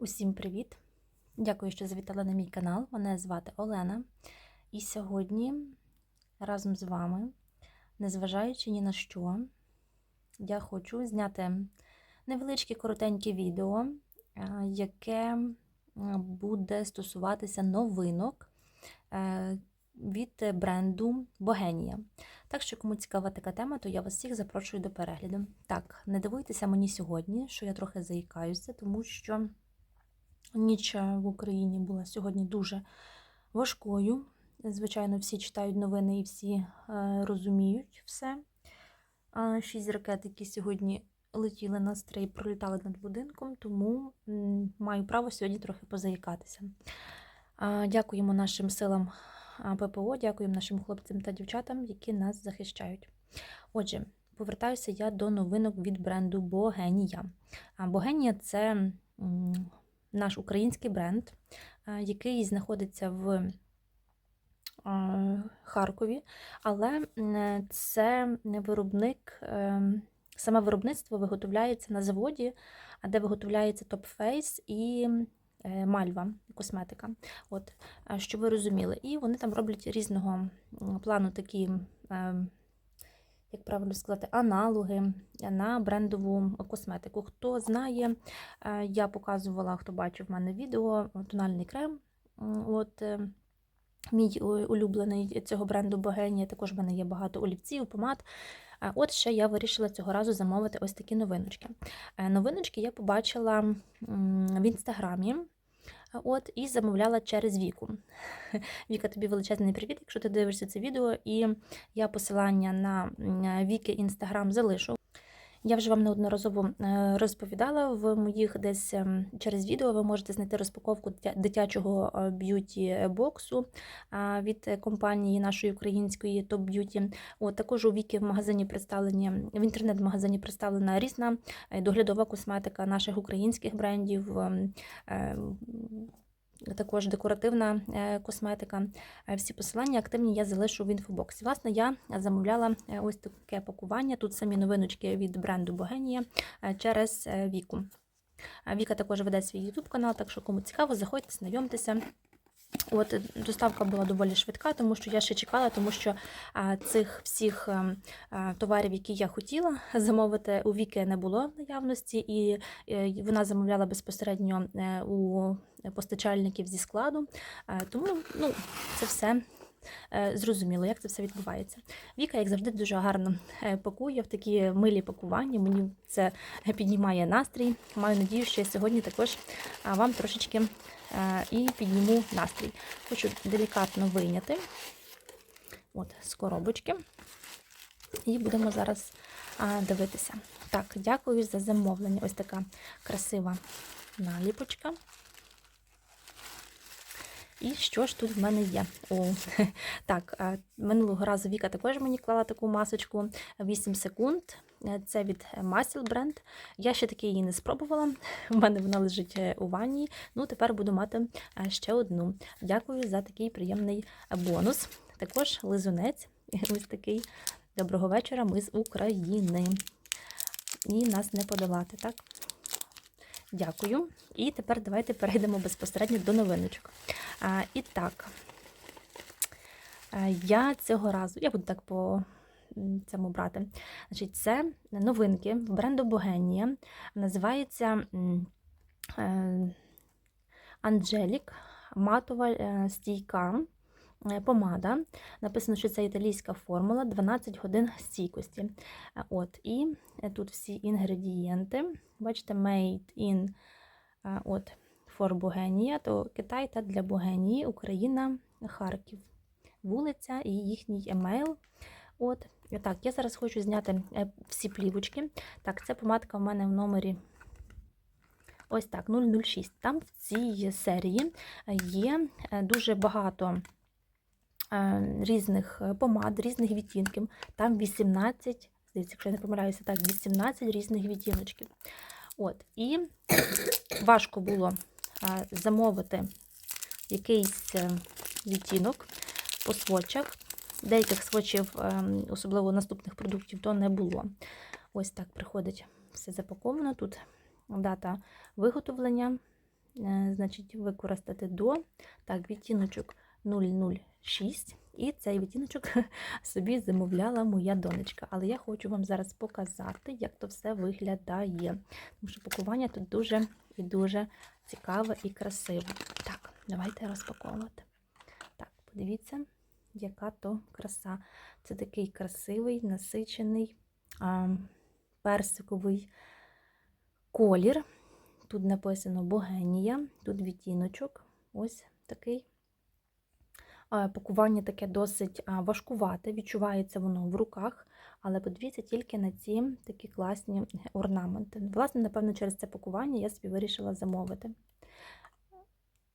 Усім привіт! Дякую, що завітали на мій канал. Мене звати Олена. І сьогодні разом з вами, незважаючи ні на що, я хочу зняти невеличке коротеньке відео, е, яке е, буде стосуватися новинок е, від бренду Богенія. Так що, кому цікава така тема, то я вас всіх запрошую до перегляду. Так, не дивуйтеся мені сьогодні, що я трохи заїкаюся, тому що. Ніч в Україні була сьогодні дуже важкою. Звичайно, всі читають новини і всі е, розуміють все. Шість ракет, які сьогодні летіли на стрій, пролітали над будинком, тому маю право сьогодні трохи позаїкатися. Дякуємо нашим силам ППО, дякуємо нашим хлопцям та дівчатам, які нас захищають. Отже, повертаюся я до новинок від бренду Богенія. Богенія це. Наш український бренд, е, який знаходиться в е, Харкові, але е, це виробник, саме виробництво виготовляється на заводі, де виготовляється Top Face і Мальва косметика. От, Щоб ви розуміли. І вони там роблять різного плану такі як правильно сказати, аналоги на брендову косметику. Хто знає, е, я показувала, хто бачив в мене відео, тональний крем. От, е, Мій улюблений цього бренду Богенія, також в мене є багато олівців, помад. От ще я вирішила цього разу замовити ось такі новиночки. Е, новиночки я побачила в інстаграмі. От, І замовляла через Віку. Віка, тобі величезний привіт, якщо ти дивишся це відео, і я посилання на Віки Інстаграм залишу. Я вже вам неодноразово е, розповідала в моїх десь ем, через відео. Ви можете знайти розпаковку дитячого е, б'юті-боксу від компанії нашої української Top Beauty. От також у віки в магазині представлені в інтернет-магазині представлена різна е, доглядова косметика наших українських брендів. Також декоративна е, косметика. Е, всі посилання активні я залишу в інфобоксі. Власне, я замовляла е, ось таке пакування. Тут самі новиночки від бренду Богенія через Віку. Віка також веде свій YouTube канал, так що кому цікаво, заходьте, знайомтеся. От Доставка була доволі швидка, тому що я ще чекала, тому що а, цих всіх а, товарів, які я хотіла замовити, у Віки не було наявності, і, і вона замовляла безпосередньо у постачальників зі складу. А, тому ну, це все Е, зрозуміло, як це все відбувається. Віка, як завжди, дуже гарно е, пакує в такі милі пакування. Мені це піднімає настрій. Маю надію, що я сьогодні також вам трошечки е, і підніму настрій. Хочу делікатно вийняти от, з коробочки. І будемо зараз дивитися. Так, дякую за замовлення. Ось така красива наліпочка. І що ж тут в мене є? О, Так, минулого разу Віка також мені клала таку масочку 8 секунд. Е, це від Масіл бренд. Я ще таки її не спробувала. У мене вона лежить е, у ванні. Ну, тепер буду мати е, ще одну. Дякую за такий приємний бонус. Також лизунець. Ось такий доброго вечора. Ми з України. І нас не подолати, так? Дякую. І тепер давайте перейдемо безпосередньо до новиночок. А, І так, я цього разу, я буду так по цьому брати. Значить, Це новинки бренду Богенія. Називається Анджелік матова е, стійка. Е, помада. Написано, що це італійська формула 12 годин стійкості. Е, от, І тут всі інгредієнти. Бачите, made in от, for Богенія, то Китай та для Богенії, Україна, Харків. Вулиця і їхній емейл. От, Так, я зараз хочу зняти е, всі плівочки. Так, це помадка в мене в номері. Ось так, 006. Там в цій серії є дуже багато різних помад, різних відтінків. Там 18, здається, якщо я не помиляюся, так, 18 різних відтіночків. От, І важко було замовити якийсь е, відтінок по свочах. Деяких свочів, особливо наступних продуктів, то не було. Ось так приходить все запаковано. Тут дата виготовлення е, значить, використати до так, відтіночок 006. І цей відтіночок собі замовляла моя донечка. Але я хочу вам зараз показати, як то все виглядає. Тому що пакування тут дуже і дуже цікаве і красиве. Так, давайте розпаковувати. Так, подивіться, яка то краса. Це такий красивий, насичений а, персиковий колір. Тут написано Богенія, тут відтіночок. Ось такий. Пакування таке досить важкувате, відчувається воно в руках, але подивіться тільки на ці такі класні орнаменти. Власне, напевно, через це пакування я собі вирішила замовити.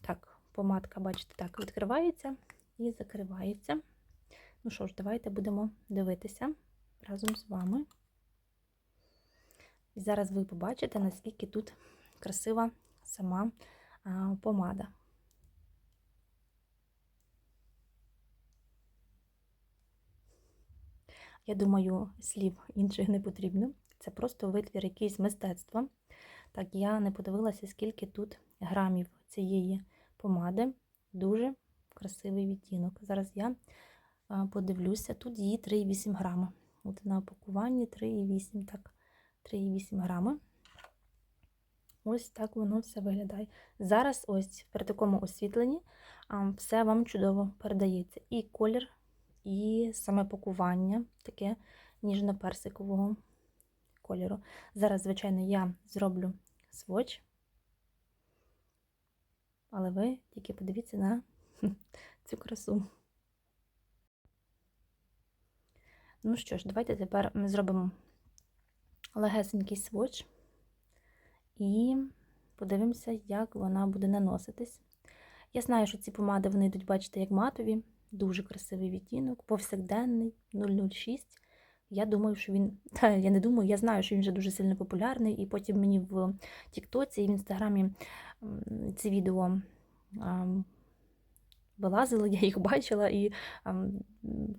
Так, помадка, бачите, так, відкривається і закривається. Ну що ж, давайте будемо дивитися разом з вами. І зараз ви побачите, наскільки тут красива сама помада. Я думаю, слів інших не потрібно. Це просто витвір якийсь мистецтва. Так, я не подивилася, скільки тут грамів цієї помади. Дуже красивий відтінок. Зараз я подивлюся, тут її 3,8 грама. От на опакуванні 3,8, так, 3,8 грами. Ось так воно все виглядає. Зараз, ось при такому освітленні, все вам чудово передається. І колір і саме пакування таке ніжно-персикового кольору. Зараз, звичайно, я зроблю своч, але ви тільки подивіться на цю красу. Ну що ж, давайте тепер ми зробимо легесенький своч і подивимося, як вона буде наноситись. Я знаю, що ці помади вони йдуть, бачите, як матові. Дуже красивий відтінок, повсякденний 006. Я думаю, що він. Та, я не думаю, я знаю, що він вже дуже сильно популярний. І потім мені в Тіктоці і в Інстаграмі ці відео вилазили, я їх бачила, і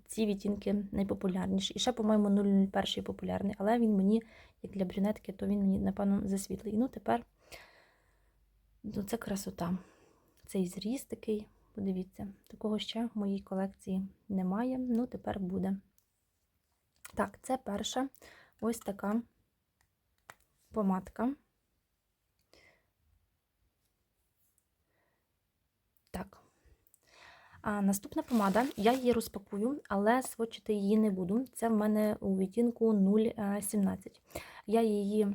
ці відтінки найпопулярніші. І ще, по-моєму, 001 популярний, але він мені, як для брюнетки, то він мені, напевно, засвітлий. І Ну, тепер ну, це красота. Цей зріз такий. Подивіться, такого ще в моїй колекції немає, ну тепер буде. Так, це перша ось така помадка. Так. А Наступна помада, я її розпакую, але свочити її не буду. Це в мене у відтінку 0,17. Я її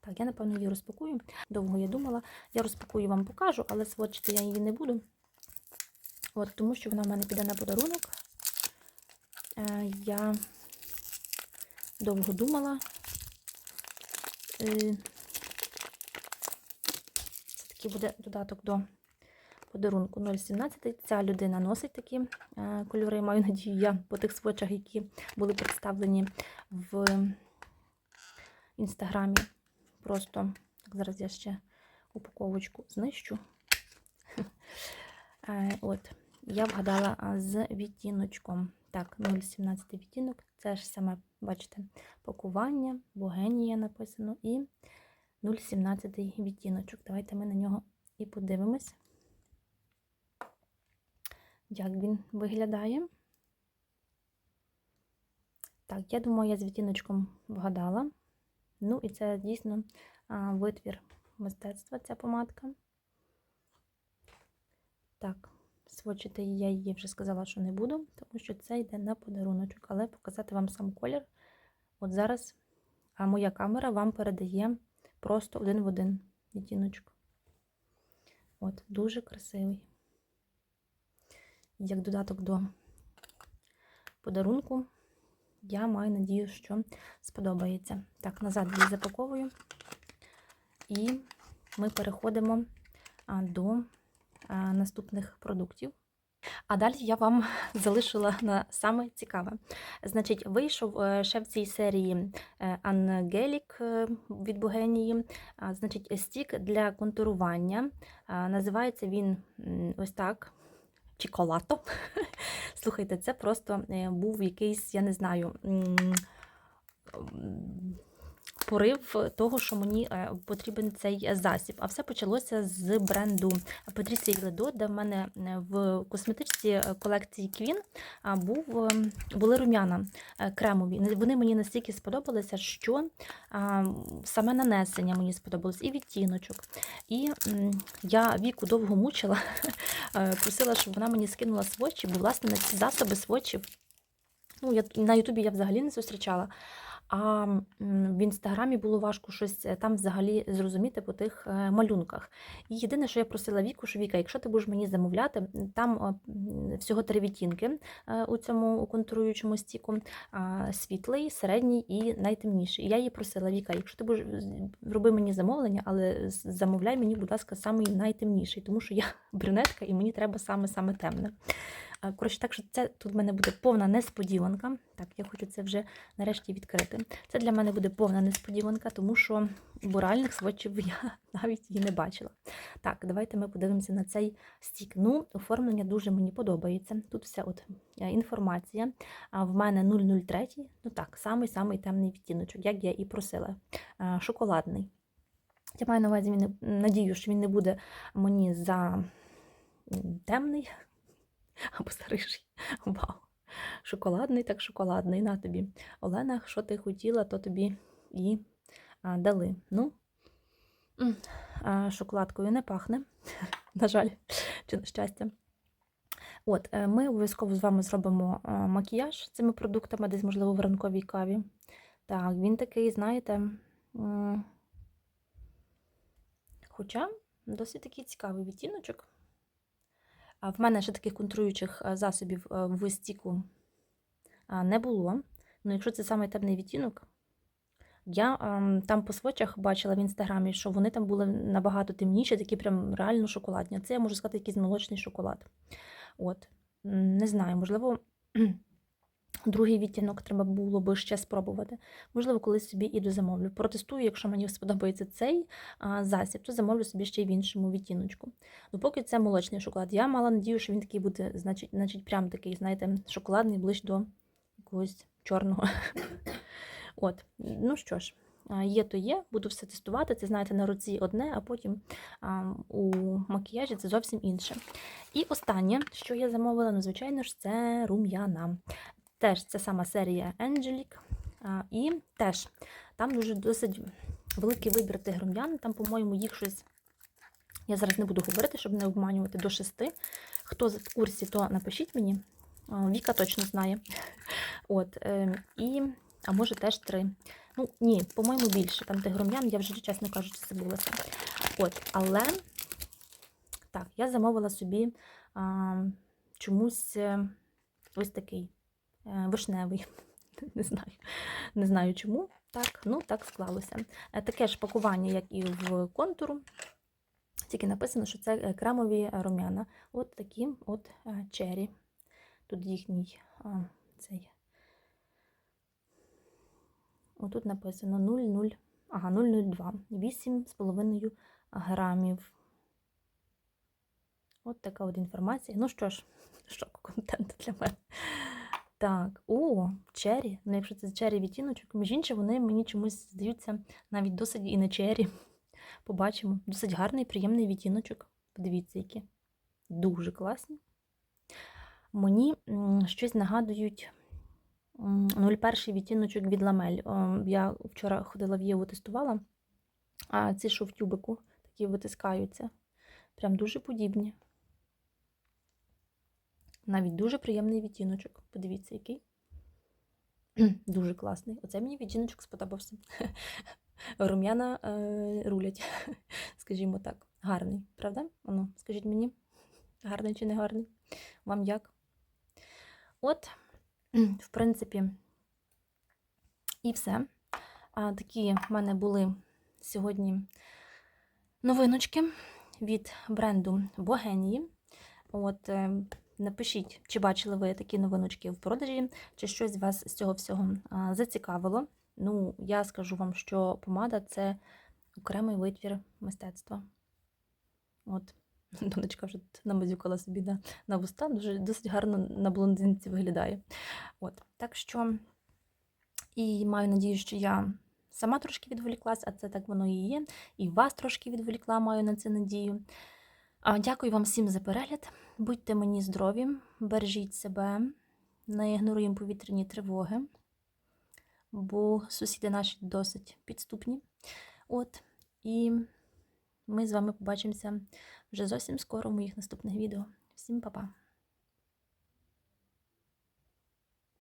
так, я, напевно, її розпакую. Довго я думала. Я розпакую вам покажу, але сводчити я її не буду. От, Тому що вона в мене піде на подарунок. Е, Я довго думала. Е, Це такий буде додаток до подарунку 0,17. Ця людина носить такі е, кольори, маю надію, я по тих сводчах, які були представлені в інстаграмі. Просто так, зараз я ще упаковочку знищу. Е, от, я вгадала з відтіночком. Так, 0,17 відтінок. Це ж саме, бачите, пакування, Богенія написано, і 0,17 відтіночок. Давайте ми на нього і подивимось, як він виглядає. Так, я думаю, я з відтіночком вгадала. Ну, і це дійсно витвір мистецтва, ця помадка. Так, свочити я її вже сказала, що не буду, тому що це йде на подаруночок. Але показати вам сам колір. От зараз а моя камера вам передає просто один в один відтіночок. От, дуже красивий. Як додаток до подарунку. Я маю надію, що сподобається. Так, назад її запаковую, і ми переходимо до наступних продуктів. А далі я вам залишила на саме цікаве. Значить, вийшов ще в цій серії е, Ангелік е, від Богенії. Значить, стік для контурування. Називається він ось так чіколато. Слухайте, це просто е, був якийсь, я не знаю, порив того, що мені е, потрібен цей засіб. А все почалося з бренду Patricia Ледо, де в мене е, в косметичці е, колекції Queen був, були рум'яна кремові. Вони мені настільки сподобалися, що саме нанесення мені сподобалось, і відтіночок. І я віку довго мучила, просила, щоб вона мені скинула свочі, бо власне на ці засоби свочів. Ну, я на Ютубі я взагалі не зустрічала. А в інстаграмі було важко щось е, там взагалі зрозуміти по тих е, малюнках. І єдине, що я просила Віку, що Віка, якщо ти будеш мені замовляти, там е, всього три відтінки у цьому контуруючому стіку: світлий, середній і найтемніший. І я її просила, Віка, якщо ти будеш роби мені замовлення, але замовляй мені, будь ласка, самий найтемніший, тому що я брюнетка і мені треба саме саме темне. А, Коротше, так що це тут в мене буде повна несподіванка. Так, я хочу це вже нарешті відкрити. Це для мене буде повна несподіванка, тому що буральних сводчів я навіть і не бачила. Так, давайте ми подивимося на цей стік. Ну, оформлення дуже мені подобається. Тут вся от е, інформація. В мене 003, ну так, самий-самий темний відтіночок, як я і просила. Е, Шоколадний. Я маю на увазі, надію, що він не буде мені за темний або рижий. Вау! Шоколадний, так шоколадний. На тобі. Олена, що ти хотіла, то тобі і а, дали. Ну, а, шоколадкою не пахне, на жаль, чи на щастя. От, е, ми обов'язково з вами зробимо а, макіяж цими продуктами, десь, можливо, в ранковій каві. Так, він такий, знаєте, хоча досить такий цікавий відтіночок. В мене ще таких контруючих е, засобів е, в стіку не було. Ну, якщо це саме темний відтінок, я ем, там по свочах бачила в інстаграмі, що вони там були набагато темніші, такі прям реально шоколадні. Це я можу сказати, якийсь молочний шоколад. От, не знаю, можливо, другий відтінок треба було би ще спробувати. Можливо, колись собі і дозамовлю. Протестую, якщо мені сподобається цей засіб, то замовлю собі ще й в іншому відтіночку. Ну, поки це молочний шоколад. Я мала надію, що він такий буде, значить, значить прям такий, знаєте, шоколадний, ближче до якогось чорного. От, ну що ж, є то є, буду все тестувати. Це, знаєте, на руці одне, а потім а, у макіяжі це зовсім інше. І останнє, що я замовила, ну, звичайно ж, це рум'яна. Теж це сама серія Angelic. І теж там дуже досить великий вибір тих рум'ян. Там, по-моєму, їх щось. Я зараз не буду говорити, щоб не обманювати до шести. Хто в курсі, то напишіть мені. Віка точно знає. От, е, і, а може теж три. Ну, ні, по-моєму, більше. Там тих рум'ян, я вже, чесно кажучи, забулася. От, але так, я замовила собі а, чомусь е, ось такий вишневий. Не знаю. Не знаю чому. Так, ну так склалося. Е, Таке ж пакування, як і в контуру. Тільки написано, що це е, кремові рум'яна. От такі от е, чері. Тут їхній а, цей. Отут написано 0,0, ага, 0,02, 8,5 грамів. От така от інформація. Ну що ж, шок контент для мене. Так, о, чері. Ну, якщо це чері відтіночок, між іншим, вони мені чомусь здаються навіть досить і не чері. Побачимо. Досить гарний, приємний відтіночок. Подивіться, які. Дуже класні. Мені щось нагадують 01 відтіночок від ламель. Я вчора ходила в Єву, тестувала, а ці, що в тюбику, такі витискаються. Прям дуже подібні. Навіть дуже приємний відтіночок. Подивіться, який. Дуже класний. Оце мені відтіночок сподобався. Рум'яна е, рулять, скажімо так. Гарний, правда? Ану, скажіть мені, гарний чи не гарний? Вам як? От, в принципі, і все. А, такі в мене були сьогодні новиночки від бренду Богенії. От, е, напишіть, чи бачили ви такі новиночки в продажі, чи щось вас з цього всього зацікавило. Ну, я скажу вам, що помада це окремий витвір мистецтва. От, донечка вже намазюкала собі на, на вуста, дуже досить гарно на блондинці виглядає. От, так що, і маю надію, що я сама трошки відволіклась, а це так воно і є. І вас трошки відволікла, маю на це надію. Дякую вам всім за перегляд. Будьте мені здорові, бережіть себе, не ігноруємо повітряні тривоги, бо сусіди наші досить підступні. От, і ми з вами побачимося вже зовсім скоро в моїх наступних відео. Всім па-па!